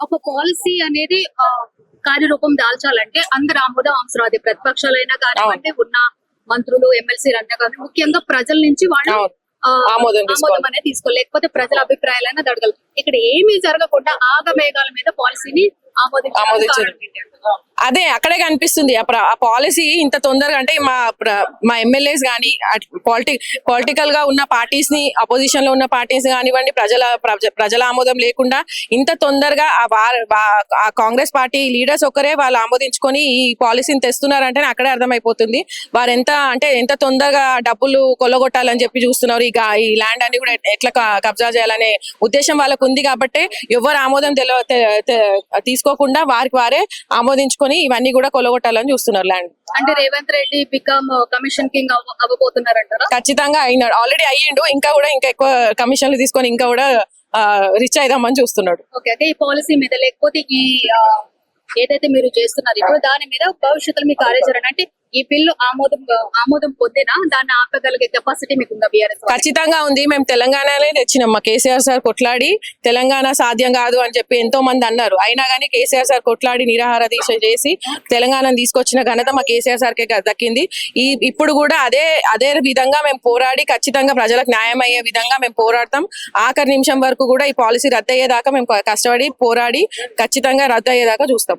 ఒక పాలసీ అనేది ఆ, కార్యరూపం దాల్చాలంటే అందరు ఆమోదం అవసరం. అది ప్రతిపక్షాలైనా కానివ్వండి ఉన్న మంత్రులు ఎమ్మెల్సీలు అన్నా కానీ ముఖ్యంగా ప్రజల నుంచి వాళ్ళు ఆమోదం అనేది తీసుకోవాలి. లేకపోతే ప్రజల అభిప్రాయాలైనా అడగలు ఇక్కడ ఏమీ జరగకుండా ఆగమేఘాల మీద పాలసీని ఆమోదించారు. అదే అక్కడే కనిపిస్తుంది. ఆ ఆ పాలసీ ఇంత తొందరగా అంటే మా మా ఎమ్మెల్యేస్ కానీ పాలిటి పొలిటికల్గా ఉన్న పార్టీస్ని అపోజిషన్లో ఉన్న పార్టీస్ కానివ్వండి ప్రజల ప్రజల ఆమోదం లేకుండా ఇంత తొందరగా ఆ ఆ కాంగ్రెస్ పార్టీ లీడర్స్ ఒక్కరే వాళ్ళు ఆమోదించుకొని ఈ పాలసీని తెస్తున్నారంటే అక్కడే అర్థమైపోతుంది. వారు ఎంత అంటే ఎంత తొందరగా డబ్బులు కొల్లగొట్టాలని చెప్పి చూస్తున్నారు. ఇక ఈ ల్యాండ్ అన్ని కూడా ఎట్లా కబ్జా చేయాలనే ఉద్దేశం వాళ్ళకు ఉంది కాబట్టి ఎవరు ఆమోదం తెల తీసుకు తీసుకోకుండా వారికి వారే ఆమోదించుకొని ఇవన్నీ కూడా కొలగొట్టాలని చూస్తున్నారు ల్యాండ్ అంటే Revanth Reddy become commission king అవ్వబోతున్నారంటారా? ఖచ్చితంగా అయినాడు. ఆల్రెడీ అయ్యిండు. ఇంకా కూడా ఇంకా ఎక్కువ కమిషన్లు తీసుకొని ఇంకా కూడా రిచ్ అయిదామని చూస్తున్నాడు. ఓకే అంటే ఈ పాలసీ మీద లేకపోతే ఈ ఏదైతే మీరు చేస్తున్నారు ఇప్పుడు దాని మీద భవిష్యత్తులో మీ కార్యాచరణ అంటే ఈ బిల్లు ఆమోదం ఆమోదం పొందినా? దాన్ని ఆపగలిగే కెపాసిటీ మీకు ఉందా బీఆర్ఎస్ ఖచ్చితంగా ఉంది. మేము తెలంగాణనే తెచ్చినాం. మా కేసీఆర్ సార్ కొట్లాడి తెలంగాణ సాధ్యం కాదు అని చెప్పి ఎంతో మంది అన్నారు. అయినా కానీ కేసీఆర్ సార్ కొట్లాడి నిరాహార దీక్ష చేసి తెలంగాణను తీసుకొచ్చిన ఘనత మా కేసీఆర్ సార్కే గా- దక్కింది. ఈ ఇప్పుడు కూడా అదే అదే విధంగా మేము పోరాడి ఖచ్చితంగా ప్రజలకు న్యాయం అయ్యే విధంగా మేము పోరాడతాం. ఆఖరి నిమిషం వరకు కూడా ఈ పాలసీ రద్దు అయ్యేదాకా మేము కష్టపడి పోరాడి ఖచ్చితంగా రద్దు అయ్యేదాకా చూస్తాం.